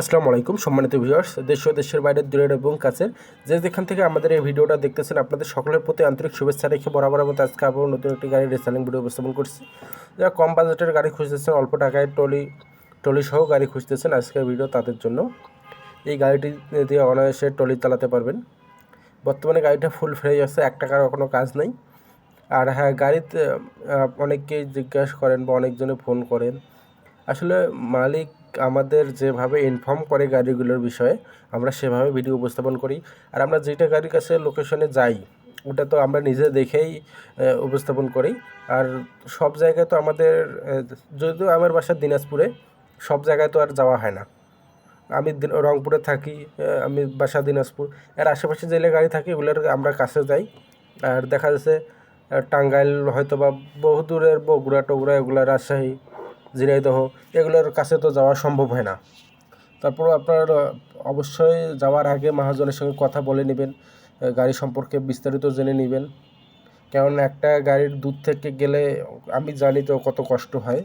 আসসালামু আলাইকুম সম্মানিত ভিউয়ার্স দেশ ও দেশের বাইরের দূরের এবং কাছের। যে যেখান থেকে আমাদের এই ভিডিওটা দেখতেছেন আপনাদের সকলের প্রতি আন্তরিক শুভেচ্ছা রেখে বরাবর মতো আজকে আবার নতুন একটি গাড়ির রিসেলিং ভিডিও উপস্থাপন করছি। যারা কম বাজেটের গাড়ি খুঁজতেছেন অল্প টাকায় টলি টলি সহ গাড়ি খুঁজতেছেন আজকের ভিডিও তাদের জন্য। এই গাড়িটি দিয়ে অনায়াসে টলি চালাতে পারবেন। বর্তমানে গাড়িটা ফুল ফ্রেশ আছে এক টাকার কোনো কাজ নেই। আর হ্যাঁ গাড়িতে আহ, অনেকেই জিজ্ঞাসা করেন বা অনেকজনে ফোন করেন। আসলে মালিক আমাদের যেভাবে ইনফর্ম করে গাড়িগুলোর বিষয়ে, আমরা সেভাবে ভিডিও উপস্থাপন করি। আর আমরা যেটা গাড়ির কাছে লোকেশনে যাই, ওটা তো আমরা নিজে দেখেই উপস্থাপন করি। আর সব জায়গায় তো আমাদের যদিও আমার বাসা দিনাজপুরে, সব জায়গায় তো আর যাওয়া হয় না। আমি রংপুরে থাকি আমি বাসা দিনাজপুর। এর আশেপাশে যে গাড়ি থাকে ওগুলোর আমরা কাছে যাই। আর দেখা যাচ্ছে টাঙ্গাইল হয়তো বা বহু দূরের বগুড়া টগুড়া এগুলো রাজশাহী ঝিনাইদহ এগুলোর কাছে তো যাওয়া সম্ভব হয় না। তারপর আপনার, অবশ্যই যাওয়ার আগে মহাজনের সঙ্গে কথা বলে নেবেন, গাড়ি সম্পর্কে বিস্তারিত জেনে নেবেন। কারণ একটা গাড়ির দূর থেকে গেলে, আমি জানি তো কত কষ্ট হয়।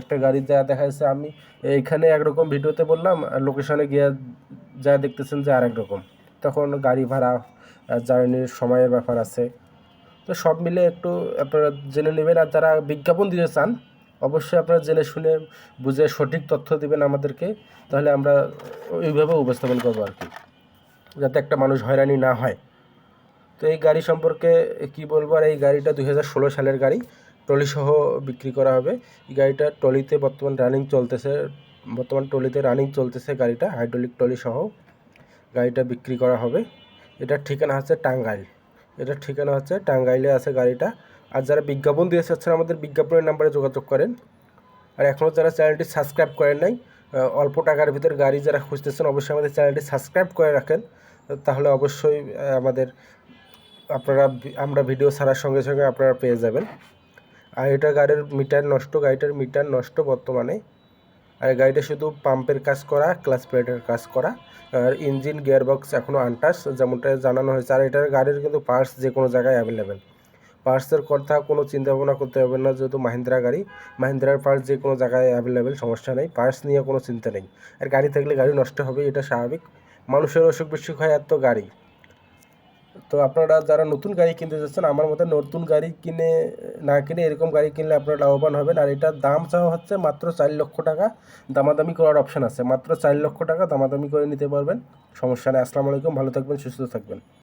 একটা গাড়ি যা দেখা যাচ্ছে, আমি এইখানে একরকম ভিডিওতে বললাম আর লোকেশনে গিয়ে যা দেখতেছেন যে আরেক রকম। তখন গাড়ি ভাড়া, জার্নির সময়ের ব্যাপার আছে। তো সব মিলে একটু আপনারা জেনে নেবেন, আর যারা বিজ্ঞাপন দিতে চান অবশ্যই আপনারা জেনে শুনে বুঝে সঠিক তথ্য দিবেন আমাদেরকে, তাহলে আমরা ওইভাবে উপস্থাপন করব আর কি, যাতে একটা মানুষ হয়রানি না হয়। তো এই গাড়ি সম্পর্কে কি বলব, আর এই গাড়িটা দুই হাজার ষোলো সালের গাড়ি, ট্রলি সহ বিক্রি করা হবে। এই গাড়িটা ট্রলিতে বর্তমান রানিং চলতেছে, বর্তমান ট্রলিতে রানিং চলতেছে গাড়িটা, হাইড্রোলিক ট্রলি সহ গাড়িটা বিক্রি করা হবে। এটার ঠিকানা হচ্ছে টাঙ্গাইল। এটার ঠিকানা হচ্ছে টাঙ্গাইলে আছে গাড়িটা। আর যারা বিজ্ঞাপন দিয়ে চাচ্ছেন আমাদের বিজ্ঞাপনের নাম্বারে যোগাযোগ করেন। আর এখনও যারা চ্যানেলটি সাবস্ক্রাইব করেন নাই অল্প টাকার ভিতর গাড়ি যারা খুঁজতেছেন, অবশ্যই আমাদের চ্যানেলটি সাবস্ক্রাইব করে রাখেন। তাহলে অবশ্যই আমাদের, আপনারা আমরা ভিডিও ছাড়ার সঙ্গে সঙ্গে আপনারা পেয়ে যাবেন। আর এটা গাড়ির মিটার নষ্ট, গাড়িটার মিটার নষ্ট বর্তমানে। আর গাড়িটা শুধু পাম্পের কাজ করা ক্লাস প্লেটের কাজ করা। আর ইঞ্জিন, গিয়ারবক্স এখনও আনটাস যেমনটা জানানো হয়েছে। আর এটার গাড়ির কিন্তু পার্টস যে কোনো জায়গায় অ্যাভেলেবেল পার্টসের কথা কোনো চিন্তা ভাবনা করতে হবে না, যেহেতু মাহিন্দ্রা গাড়ি। মাহিন্দ্রার পার্টস যে কোনো জায়গায় অ্যাভেলেবেল সমস্যা নেই। পার্টস নিয়ে কোনো চিন্তা নেই। আর গাড়ি থাকলে গাড়ি নষ্ট হবে, এটা স্বাভাবিক। মানুষের অসুখ বিসুখ হয় এত গাড়ি। তো আপনারা যারা নতুন গাড়ি কিনতে যাচ্ছেন, আমার মতে নতুন গাড়ি কিনে, না কিনে এরকম গাড়ি কিনলে আপনারা লাভবান হবেন। আর এটার দাম চাওয়া হচ্ছে মাত্র চার লক্ষ টাকা। দামাদামি করার অপশান আছে। মাত্র চার লক্ষ টাকা দামাদামি করে নিতে পারবেন। সমস্যা নেই। আসসালামু আলাইকুম। ভালো থাকবেন, সুস্থ থাকবেন।